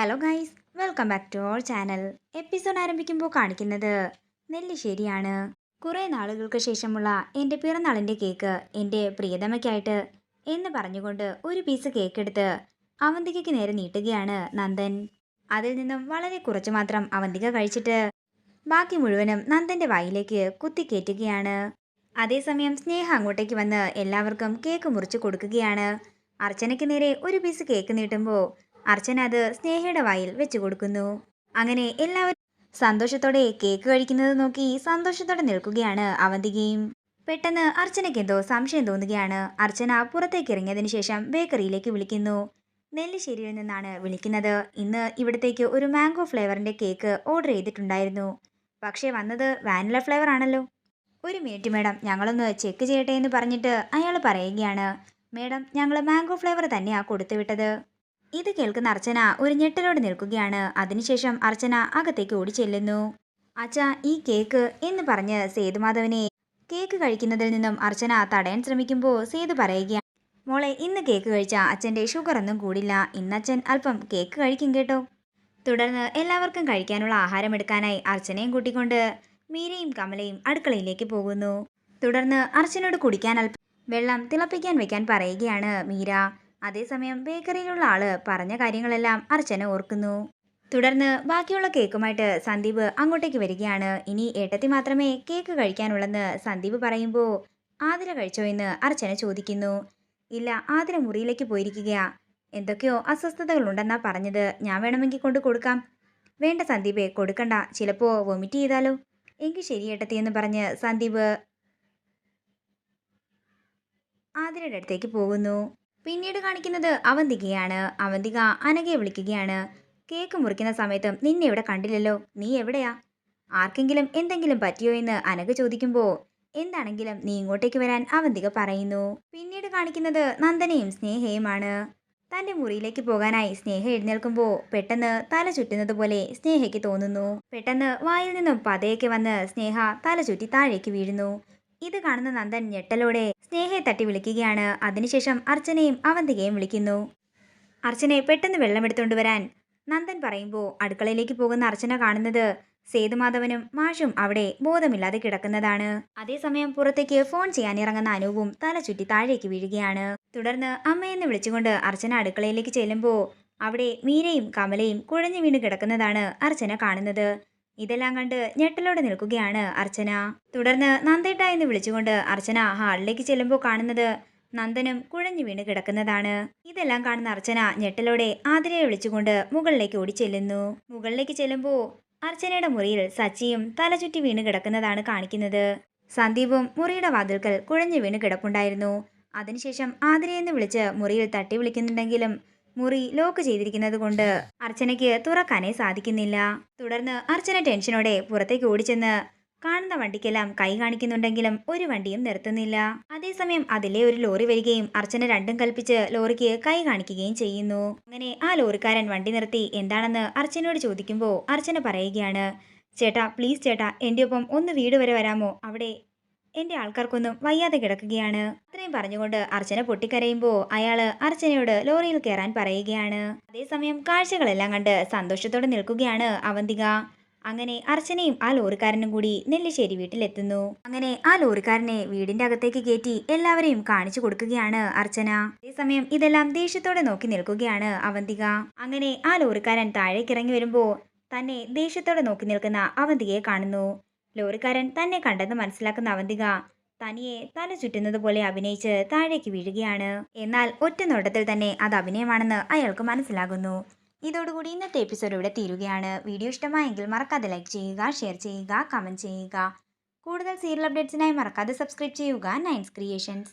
Hello guys welcome back to our channel episode ആരംഭിക്കുമ്പോൾ കാണിക്കുന്നത് നെല്ലിശ്ശേരിയാണ്. കുറേ നാളുകൾക്ക് ശേഷമുള്ള എന്റെ പിറന്നാളിന്റെ കേക്ക് എന്റെ പ്രിയതമയ്ക്കായിട്ട് എന്ന് പറഞ്ഞുകൊണ്ട് ഒരു പീസ് കേക്ക് എടുത്ത് അവന്തികയ്ക്ക് നേരെ നീട്ടുകയാണ് നന്ദൻ. അതിൽ നിന്നും വളരെ കുറച്ച് മാത്രം അവന്തിക കഴിച്ചിട്ട് ബാക്കി മുഴുവനും നന്ദന്റെ വായിലേക്ക് കുത്തിക്കേറ്റുകയാണ് അതേസമയം സ്നേഹ അങ്ങോട്ടേക്ക് വന്ന് എല്ലാവർക്കും കേക്ക് മുറിച്ച് കൊടുക്കുകയാണ്. അർച്ചനയ്ക്ക് നേരെ ഒരു പീസ് കേക്ക് നീട്ടുമ്പോൾ അർച്ചന അത് സ്നേഹയുടെ വായിൽ വെച്ചു കൊടുക്കുന്നു. അങ്ങനെ എല്ലാവരും സന്തോഷത്തോടെ കേക്ക് കഴിക്കുന്നത് നോക്കി സന്തോഷത്തോടെ നിൽക്കുകയാണ് അവന്തികയും. പെട്ടെന്ന് അർച്ചനയ്ക്ക് എന്തോ സംശയം തോന്നുകയാണ്. അർച്ചന പുറത്തേക്ക് ഇറങ്ങിയതിന് ശേഷം ബേക്കറിയിലേക്ക് വിളിക്കുന്നു. നെല്ലിശ്ശേരിയിൽ നിന്നാണ് വിളിക്കുന്നത്. ഇന്ന് ഇവിടത്തേക്ക് ഒരു മാംഗോ ഫ്ലേവറിന്റെ കേക്ക് ഓർഡർ ചെയ്തിട്ടുണ്ടായിരുന്നു. പക്ഷേ വന്നത് വാനില ഫ്ലേവർ ആണല്ലോ. ഒരു മിനിറ്റ് മേഡം ഞങ്ങളൊന്ന് ചെക്ക് ചെയ്യട്ടെ എന്ന് പറഞ്ഞിട്ട് അയാൾ പറയുകയാണ്. മേഡം ഞങ്ങൾ മാംഗോ ഫ്ലേവർ തന്നെയാണ് കൊടുത്തുവിട്ടത്. ഇത് കേൾക്കുന്ന അർച്ചന ഒരു ഞെട്ടലോടെ നിൽക്കുകയാണ്. അതിനുശേഷം അർച്ചന അകത്തേക്ക് ഓടി ചെല്ലുന്നു അച്ഛാ ഈ കേക്ക് എന്ന് പറഞ്ഞ് സേതുമാധവനെ കേക്ക് കഴിക്കുന്നതിൽ നിന്നും അർച്ചന തടയാൻ ശ്രമിക്കുമ്പോൾ സേതു പറയുകയാണ് മോളെ ഇന്ന് കേക്ക് കഴിച്ച അച്ഛന്റെ ഷുഗർ ഒന്നും കൂടില്ല. ഇന്നച്ഛൻ അല്പം കേക്ക് കഴിക്കും കേട്ടോ. തുടർന്ന് എല്ലാവർക്കും കഴിക്കാനുള്ള ആഹാരം എടുക്കാനായി അർച്ചനയും കൂട്ടിക്കൊണ്ട് മീരയും കമലയും അടുക്കളയിലേക്ക് പോകുന്നു. തുടർന്ന് അർച്ചനയോട് കുടിക്കാൻ അല്പം വെള്ളം തിളപ്പിക്കാൻ വെക്കാൻ പറയുകയാണ് മീര. അതേസമയം ബേക്കറിയിലുള്ള ആൾ പറഞ്ഞ കാര്യങ്ങളെല്ലാം അർച്ചന ഓർക്കുന്നു. തുടർന്ന് ബാക്കിയുള്ള കേക്കുമായിട്ട് സന്ദീപ് അങ്ങോട്ടേക്ക് വരികയാണ്. ഇനി ഏട്ടത്തി മാത്രമേ കേക്ക് കഴിക്കാനുള്ളെന്ന് സന്ദീപ് പറയുമ്പോൾ ആതിര കഴിച്ചോ എന്ന് അർച്ചന ചോദിക്കുന്നു. ഇല്ല ആതിര മുറിയിലേക്ക് പോയിരിക്കുകയാ. എന്തൊക്കെയോ അസ്വസ്ഥതകളുണ്ടെന്നാ പറഞ്ഞത്. ഞാൻ വേണമെങ്കിൽ കൊണ്ട് കൊടുക്കാം. വേണ്ട സന്ദീപേ കൊടുക്കണ്ട. ചിലപ്പോൾ വൊമിറ്റ് ചെയ്താലോ? എങ്കിൽ ശരി ഏട്ടത്തി എന്ന് പറഞ്ഞ് സന്ദീപ് ആതിരയുടെ അടുത്തേക്ക് പോകുന്നു. പിന്നീട് കാണിക്കുന്നത് അവന്തികയാണ്. അവന്തിക അനഘയെ വിളിക്കുകയാണ്. കേക്ക് മുറിക്കുന്ന സമയത്തും നിന്നെ ഇവിടെ കണ്ടില്ലല്ലോ. നീ എവിടെയാ? ആർക്കെങ്കിലും എന്തെങ്കിലും പറ്റിയോ എന്ന് അനഘ ചോദിക്കുമ്പോൾ എന്താണെങ്കിലും നീ ഇങ്ങോട്ടേക്ക് വരാൻ അവന്തിക പറയുന്നു. പിന്നീട് കാണിക്കുന്നത് നന്ദനയും സ്നേഹയുമാണ്. തന്റെ മുറിയിലേക്ക് പോകാനായി സ്നേഹ എഴുന്നേൽക്കുമ്പോൾ പെട്ടെന്ന് തല ചുറ്റുന്നത് പോലെ സ്നേഹയ്ക്ക് തോന്നുന്നു. പെട്ടെന്ന് വായിൽ നിന്നും പതയൊക്കെ വന്ന് സ്നേഹ തല ചുറ്റി താഴേക്ക് വീഴുന്നു. ഇത് കാണുന്ന നന്ദൻ ഞെട്ടലോടെ സ്നേഹയെ തട്ടി വിളിക്കുകയാണ്. അതിനുശേഷം അർച്ചനയും അവന്തികയും വിളിക്കുന്നു. അർച്ചനയെ പെട്ടെന്ന് വെള്ളമെടുത്തുകൊണ്ട് വരാൻ നന്ദൻ പറയുമ്പോൾ അടുക്കളയിലേക്ക് പോകുന്ന അർച്ചന കാണുന്നത് സേതുമാധവനും മാഷും അവിടെ ബോധമില്ലാതെ കിടക്കുന്നതാണ്. അതേസമയം പുറത്തേക്ക് ഫോൺ ചെയ്യാൻ ഇറങ്ങുന്ന അനൂപും തല ചുറ്റി താഴേക്ക് വീഴുകയാണ്. തുടർന്ന് അമ്മയെന്ന് വിളിച്ചുകൊണ്ട് അർച്ചന അടുക്കളയിലേക്ക് ചെല്ലുമ്പോൾ അവിടെ മീരയും കമലയും കുഴഞ്ഞു വീണ് കിടക്കുന്നതാണ് അർച്ചന കാണുന്നത്. ഇതെല്ലാം കണ്ട് ഞെട്ടലോടെ നിൽക്കുകയാണ് അർച്ചന. തുടർന്ന് നന്ദേട്ട എന്ന് വിളിച്ചുകൊണ്ട് അർച്ചന ഹാളിലേക്ക് ചെല്ലുമ്പോൾ കാണുന്നത് നന്ദനും കുഴഞ്ഞു വീണ് കിടക്കുന്നതാണ്. ഇതെല്ലാം കാണുന്ന അർച്ചന ഞെട്ടലോടെ ആതിരയെ വിളിച്ചുകൊണ്ട് മുകളിലേക്ക് ഓടി ചെല്ലുന്നു മുകളിലേക്ക് ചെല്ലുമ്പോൾ അർച്ചനയുടെ മുറിയിൽ സച്ചിയും തലചുറ്റി വീണ് കിടക്കുന്നതാണ് കാണിക്കുന്നത്. സന്ദീപും മുറിയുടെ വാതിൽക്കൽ കുഴഞ്ഞു വീണ് കിടപ്പുണ്ടായിരുന്നു. അതിനുശേഷം ആതിരയെന്ന് വിളിച്ച് മുറിയിൽ തട്ടി വിളിക്കുന്നുണ്ടെങ്കിലും മുറി ലോക്ക് ചെയ്തിരിക്കുന്നത് കൊണ്ട് അർച്ചനയ്ക്ക് തുറക്കാനേ സാധിക്കുന്നില്ല. തുടർന്ന് അർച്ചന ടെൻഷനോടെ പുറത്തേക്ക് ഓടിച്ചെന്ന് കാണുന്ന വണ്ടിക്കെല്ലാം കൈ കാണിക്കുന്നുണ്ടെങ്കിലും ഒരു വണ്ടിയും നിർത്തുന്നില്ല. അതേസമയം അതിലെ ഒരു ലോറി വരികയും അർച്ചന രണ്ടും കൽപ്പിച്ച് ലോറിക്ക് കൈ കാണിക്കുകയും ചെയ്യുന്നു. അങ്ങനെ ആ ലോറിക്കാരൻ വണ്ടി നിർത്തി എന്താണെന്ന് അർച്ചനയോട് ചോദിക്കുമ്പോൾ അർച്ചന പറയുകയാണ് ചേട്ടാ പ്ലീസ് ചേട്ടാ എന്റെ ഒപ്പം ഒന്ന് വീട് വരെ വരാമോ? അവിടെ എന്റെ ആൾക്കാർക്കൊന്നും വയ്യാതെ കിടക്കുകയാണ്. അത്രയും പറഞ്ഞുകൊണ്ട് അർച്ചന പൊട്ടിക്കരയുമ്പോൾ അയാൾ അർച്ചനയോട് ലോറിയിൽ കയറാൻ പറയുകയാണ്. അതേസമയം കാഴ്ചകളെല്ലാം കണ്ട് സന്തോഷത്തോടെ നിൽക്കുകയാണ് അവന്തിക. അങ്ങനെ അർച്ചനയും ആ ലോറിക്കാരനും കൂടി നെല്ലിശ്ശേരി വീട്ടിലെത്തുന്നു. അങ്ങനെ ആ ലോറിക്കാരനെ വീടിന്റെ അകത്തേക്ക് കയറ്റി എല്ലാവരെയും കാണിച്ചു കൊടുക്കുകയാണ് അർച്ചന. അതേസമയം ഇതെല്ലാം ദേഷ്യത്തോടെ നോക്കി നിൽക്കുകയാണ് അവന്തിക. അങ്ങനെ ആ ലോറിക്കാരൻ താഴേക്കിറങ്ങി വരുമ്പോൾ തന്നെ ദേഷ്യത്തോടെ നോക്കി നിൽക്കുന്ന അവന്തികയെ കാണുന്നു. ലോറിക്കാരൻ തന്നെ കണ്ടെന്ന് മനസ്സിലാക്കുന്ന അവന്തിക തനിയെ തല ചുറ്റുന്നത് പോലെ അഭിനയിച്ച് താഴേക്ക് വീഴുകയാണ്. എന്നാൽ ഒറ്റ നോട്ടത്തിൽ തന്നെ അത് അഭിനയമാണെന്ന് അയാൾക്ക് മനസ്സിലാകുന്നു. ഇതോടുകൂടി ഇന്നത്തെ എപ്പിസോഡ് ഇവിടെ തീരുകയാണ്. വീഡിയോ ഇഷ്ടമായെങ്കിൽ മറക്കാതെ ലൈക്ക് ചെയ്യുക ഷെയർ ചെയ്യുക കമന്റ് ചെയ്യുക. കൂടുതൽ സീരിയൽ അപ്ഡേറ്റ്സിനായി മറക്കാതെ സബ്സ്ക്രൈബ് ചെയ്യുക. നയൻസ് ക്രിയേഷൻസ്